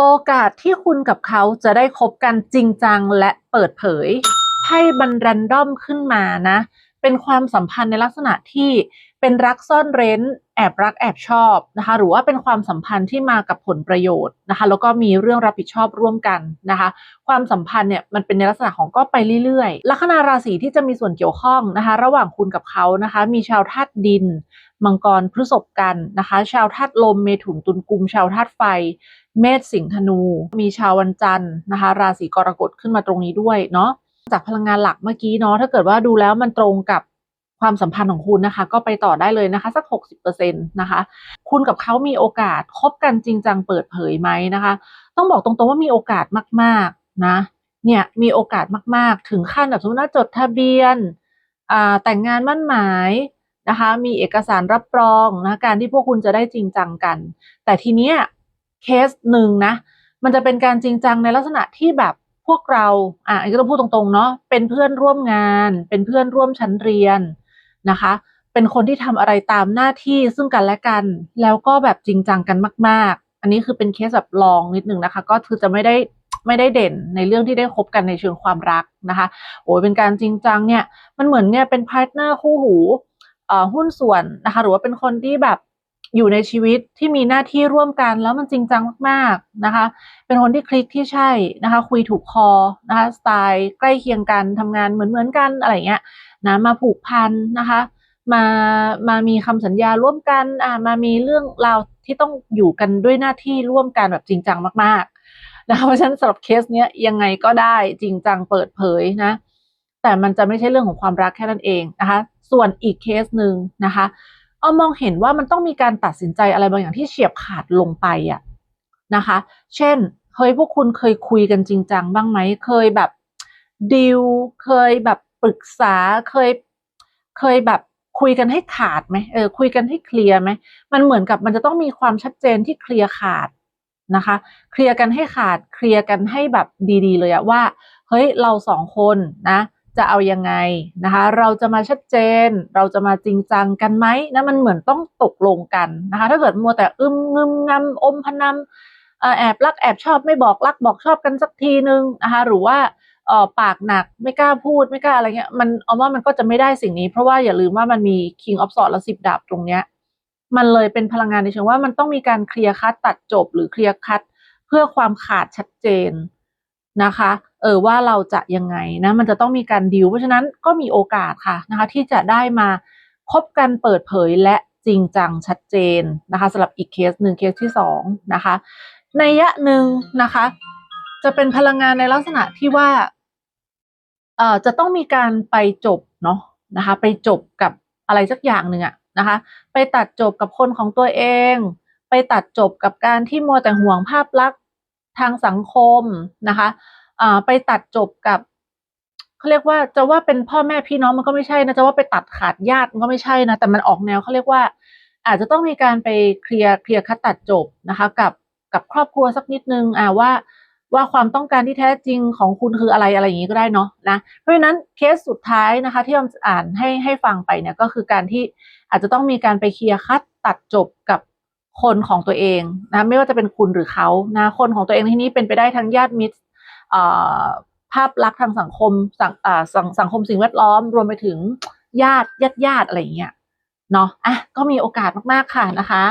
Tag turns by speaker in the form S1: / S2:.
S1: โอกาสที่คุณกับเขาจะได้คบกันจริงจังและเปิดเผยไพ่บันแรนดอมขึ้นมานะ เป็นความสัมพันธ์ในลักษณะที่เป็นรักซ่อนเร้น แอบรักแอบชอบนะคะ หรือว่าเป็นความสัมพันธ์ที่มากับผลประโยชน์นะคะ แล้วก็มีเรื่องรับผิดชอบร่วมกันนะคะ ความสัมพันธ์เนี่ยมันเป็นในลักษณะของก็ไปเรื่อยๆ ลัคนาราศีที่จะมีส่วนเกี่ยวข้องนะคะ ระหว่างคุณกับเขานะคะ มีชาวธาตุดิน มังกรพฤษภกันนะคะ ชาวธาตุลมเมถุนตุลกุม ชาวธาตุไฟ เมษสิงห์ธนู มีชาววันจันทร์นะคะ ราศีกรกฎขึ้นมาตรงนี้ด้วยเนาะจากพลังงานหลักเมื่อกี้เนาะถ้าเกิดว่าดูแล้วมันตรงกับความสัมพันธ์ของคุณนะคะ ก็ไปต่อได้เลยนะคะ สัก 60%นะคะ คุณกับเขามีโอกาสคบกันจริงจังเปิดเผยไหมนะคะ ต้องบอกตรงๆว่ามีโอกาสมากๆนะ เนี่ยมีโอกาสมากๆ ถึงขั้นแบบสมมติว่าจดทะเบียนอ่าแต่งงานมั่นหมายนะคะ มีเอกสารรับรองนะการที่พวกคุณจะได้จริงจังกัน แต่ทีเนี้ย เคสหนึ่งนะ มันจะเป็นการจริงจังในลักษณะที่แบบพวกเรา อะอันนี้ก็ต้องพูดตรงๆเนาะเป็นเพื่อนร่วมงาน เป็นเพื่อนร่วมชั้นเรียนนะคะ เป็นคนที่ทำอะไรตามหน้าที่ซึ่งกันและกัน แล้วก็แบบจริงจังกันมาก ๆ อันนี้คือเป็นเคสแบบลองนิดนึงนะคะ ก็คือจะไม่ได้ไม่ได้เด่นในเรื่องที่ได้คบกันในเชิงความรักนะคะโอ้ยเป็นการจริงจังเนี่ยมันเหมือนเนี่ยเป็นพาร์ทเนอร์คู่หูเอ่อหุ้นส่วนนะคะ หรือว่าเป็นคนที่แบบ อยู่ในชีวิตที่มีหน้าที่ร่วมกันแล้วมันจริงจังมากๆนะคะ เป็นคนที่คลิกที่ใช่นะคะ คุยถูกคอนะคะสไตล์ใกล้เคียงกันทำงานเหมือนเหมือนกันอะไรเงี้ยนะมาผูกพันนะคะ มามามีคำสัญญาร่วมกันอ่ามามีเรื่องราวที่ต้องอยู่กันด้วยหน้าที่ร่วมกันแบบจริงจังมากๆนะคะเพราะฉะนั้นสำหรับเคสเนี้ยยังไงก็ได้จริงจังเปิดเผยนะ แต่มันจะไม่ใช่เรื่องของความรักแค่นั้นเองนะคะ ส่วนอีกเคสหนึ่งนะคะ เอามองเห็นว่ามันต้องมีการตัดสินใจอะไรบางอย่างที่เฉียบขาดลงไปอะนะคะ เช่นเฮ้ยพวกคุณเคยคุยกันจริงจังบ้างไหมเคยแบบดิวเคยแบบปรึกษาเคยเคยแบบคุยกันให้ขาดไหมเออคุยกันให้เคลียร์ไหมมันเหมือนกับมันจะต้องมีความชัดเจนที่เคลียร์ขาดนะคะ เคลียร์กันให้ขาดเคลียร์กันให้แบบดี ๆ เลยอะว่า เฮ้ยเราสองคนนะ จะเอายังไงนะคะ เราจะมาชัดเจน เราจะมาจริงจังกันไหมนะมันเหมือนต้องตกลงกันนะคะ ถ้าเกิดมัวแต่อึมงึมงำอมพนำเอ่อแอบรักแอบชอบไม่บอกรักบอกชอบกันสักทีนึงนะคะหรือว่าออปากหนักไม่กล้าพูดไม่กล้าอะไรเงี้ยมันเอาว่ามันก็จะไม่ได้สิ่งนี้ เพราะว่าอย่าลืมว่ามันมี King of Swords และสิบดาบตรงเนี้ยมันเลยเป็นพลังงานในเชิงว่ามันต้องมีการเคลียร์คัดตัดจบ หรือเคลียร์คัดเพื่อความขาดชัดเจน นะคะ เออว่าเราจะยังไงนะมันจะต้องมีการดิวเพราะฉะนั้นก็มีโอกาสค่ะนะคะ ที่จะได้มาคบกันเปิดเผยและจริงจังชัดเจนนะคะสำหรับอีกเคสหนึ่งเคสที่สองนะคะในยะหนึ่งนะคะ จะเป็นพลังงานในลักษณะที่ว่าเอ่อจะต้องมีการไปจบเนาะนะคะ ไปจบกับอะไรสักอย่างหนึ่งอะนะคะ ไปตัดจบกับคนของตัวเอง ไปตัดจบกับการที่มัวแต่ห่วงภาพลักษณ์ ทางสังคมนะคะไปตัดจบกับเขาเรียกว่าจะว่าเป็นพ่อแม่พี่น้องมันก็ไม่ใช่นะจะว่าไปตัดขาดญาติมันก็ไม่ใช่นะแต่มันออกแนวเขาเรียกว่า อาจจะต้องมีการไปเคลียร์เคลียร์คัดตัดจบนะคะ กับกับครอบครัวสักนิดนึงอ่าว่าว่าความต้องการที่แท้จริงของคุณคืออะไรอะไรอย่างนี้ก็ได้เนาะนะ เพราะฉะนั้นเคสสุดท้ายนะคะ ที่ออมอ่านให้ให้ฟังไปเนี่ยก็คือการที่อาจจะต้องมีการไปเคลียร์คัดตัดจบกับ คนของตัวเองนะไม่ว่าจะเป็นคุณหรือเขานะคนของตัวเองที่นี้เป็นไปได้ทั้งญาติมิตรภาพลักษณ์ทางสังคมสังสังสังคมสิ่งแวดล้อม รวมไปถึงญาติญาติญาติอะไรอย่างเงี้ยเนาะอะก็มีโอกาสมากๆค่ะนะคะ